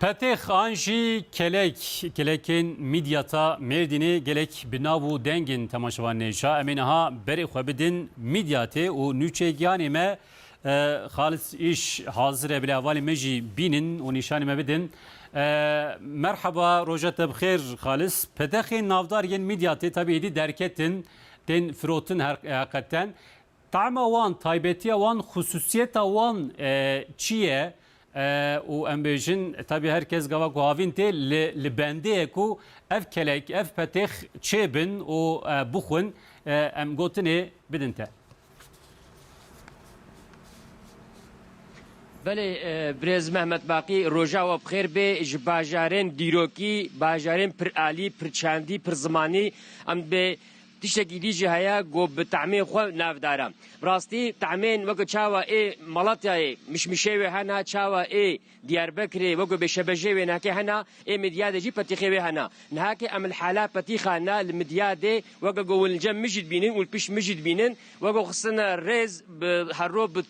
Petih Anji Kelek, Kelek'in Midyat'a Merdin'i Gelek Binavu Dengin tamaşıvan neşa. Eminaha beri xebidin Midyat'ı u nüçegyanime e, halis iş hazır bile vali meji binin u nişanime bidin e, merhaba roja tebxir halis. Petih navdar yen Midyat'ı tabi idi derketin den frotun e, hakikaten. Ta'ma wan, taybetiye wan, hususiyeta wan e, çiye ye? û em bêjin tabii herkes gava ku havîn tê li li bendeyê ku ev kelek ev petêx çêbin û e, bixwin e, em gotinê bidin te. بله برێز مەحمەد باقی ڕۆژاوە بخێر بێ ji bajarên dîrokî bajarên pir alî pirçandî pir zimanî em bê tiştekî تشتی دیجی هیا گو به خو ناف داره براستی تعمین وگو شاوا ای ملاتیای مشمشه و هنه چاوا ای دیار بکری وگو به شبجه و نهکه هنه ای مدیاده جی پتیخه و هنا نهکه ام الحالا پتیخه نه المدیاده وگو گو ولجم مجد بینن ولپش مجد بینن. وگو خسن ریز به هروب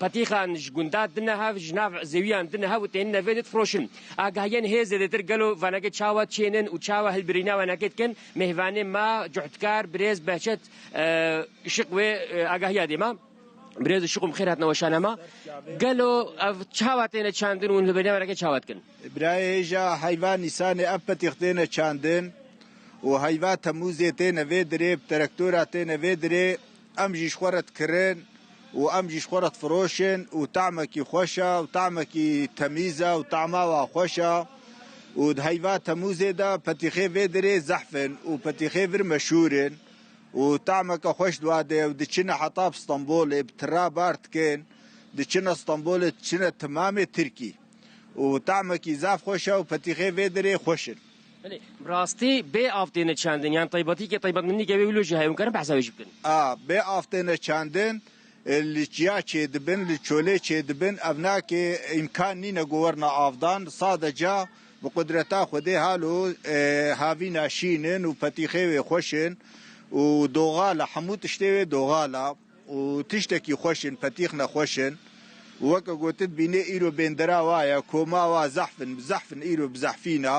پتیخان جگوندا دنه ها جناف زویان دنه ها و تین نوید فروشن آگاهیان هیز در گلو ونگه چاوا چینن و چاوا هلبرینا ونگه کن. مهوانه ما برز بهشت شق و آگاهیا دیما برز شقم خیر هاتنا وشانه ما. گلو چاوا تین چاندن و هلبرینا ونگه چاوات کن. برای هیجا حیوان نیسان اپ تختین چاندن و حیوان تموزی تین وی دری وامجي شخورة فروشن وطعمك خوشة وطعمك تميزة وطعمها خوشة ودهيفا تموزة دا بتيخي فيدري زحفن وبتيخي فير مشهورن وطعمك خوش دواده ودشنا حطاب اسطنبول بترا بارت كين دشنا اسطنبول دشنا تمامي تركي وطعمك زاف خوشة وبتيخي فيدري خوشن بله راستی به آفتینه چندن یعنی طیباتی که طیبات منی که ویلوژی هایون کنن بحثا ویجب کنن آه به آفتینه چندن Liçiya çedibin, li çolê çedibin, ev nake imkan nîne governa avdan, sadeca bi qudreta Xwedê halo e, havîna şînin û petîxê wê xweşin û doğala hemû tiştê wê doğala û tiştekî xweşin, petîx nexweşin. وەکە گوتت بینێ ئیرۆ بێندرا وایە کۆماوا زەحفن زەحفن ئیرۆ بزەحفینە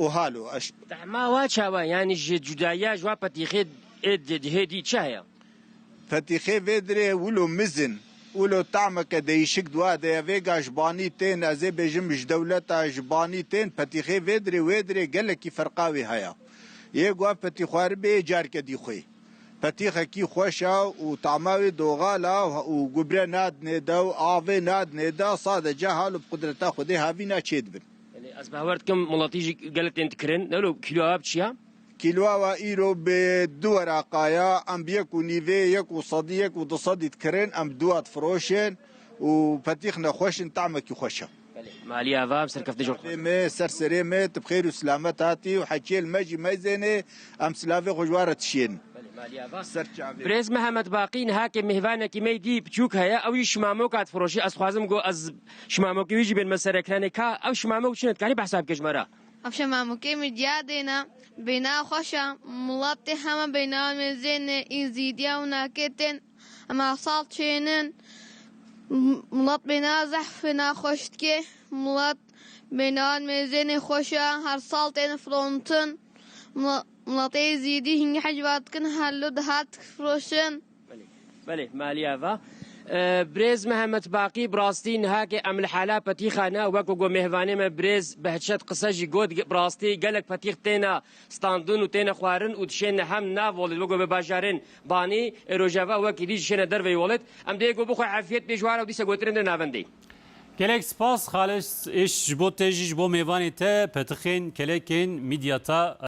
و هالو ئەش ما وا چاوە ینی ژێ جودایا ژوا پەتیخێت ئێ دێدهێدی چایە Fetîxê vê dirê wilo mizin wilo tameke değişik dua de vêga ji banî tên ez ê bêjim ji dewleta ji banî tên fetîxê vê dirê wê dirê gelekî ferqa wê heye. Yê guha fetîxwaribê carke dîxwê. پتیخکی خوش او تعماوی دوغالا او گبره ناد نیده او آوه ناد نیده ساده جهال و قدرتا خوده هاوی ناچید بن. از باورد کم ملاتیجی گلت انتکرن نلو کلو آب چیا؟ کیلواوا ئیرۆ بێ دووە راقایا ئەم یەک و نیڤێ یەک و سەدی یەک و دەسەدیت کرن ئەم دوات فرۆشێن و پەتیخ نەخۆشن تامەکی خۆشە مالی آوام سرکفت جون مێ سەرسەرێ مێ تبخێر و سلامەت هاتی و حەکێل مەجی مەزێنێ ئەم سلاافێ خۆژوارە تشێن سەرچاوێ برێز محەممەد باقی هاکە میهوانێکی مەیدی بچووک هەیە ئەوی شمامۆ کات فڕۆشی ئەسخوازم گۆ ئەس شمامۆکی ویژی بێن مەسەرەکرانێک کا ئەو شمامە و چنێتکاری بەحساب کەژمەرە ئەفشە مامۆکەی میدیا دێنە بێنا خۆشە وڵاتی هەمە بیناوە مێزێنێ ئینزیدیا و ناکێتێن ئەمە ساڵ چێنن وڵات بێنا زەحفێ ناخۆشتکێ وڵات بێناوان مێزێنێ خۆشە هەر ساڵ تێنە فرۆنتن وڵاتی زیدی هینگە حەجواتکن هەلو دەهات فرۆشن بله مالی آوا برێز محەممەد باقی براستین هاکێ ئەم لە حالا پەتیخانە وەکو گۆ مهوانێ مە برێز بەهچەت قسەژی گۆت ڕاستی گەلک پەتیخ تێنە ستاندون و تێنە خوارن و دشێنە هەم ناوڵێت وەگۆ بە باژارن بانی ڕۆژاوا وەکی دیژ شێنە دەروی وڵێت ئەم دێ گۆ بخۆی عافێت پێشوارە و دیسە گوترن دە ناوەندەی Gelek spas xalis iş ji bo te jî ji bo mêvanê te petixên kelekên medyata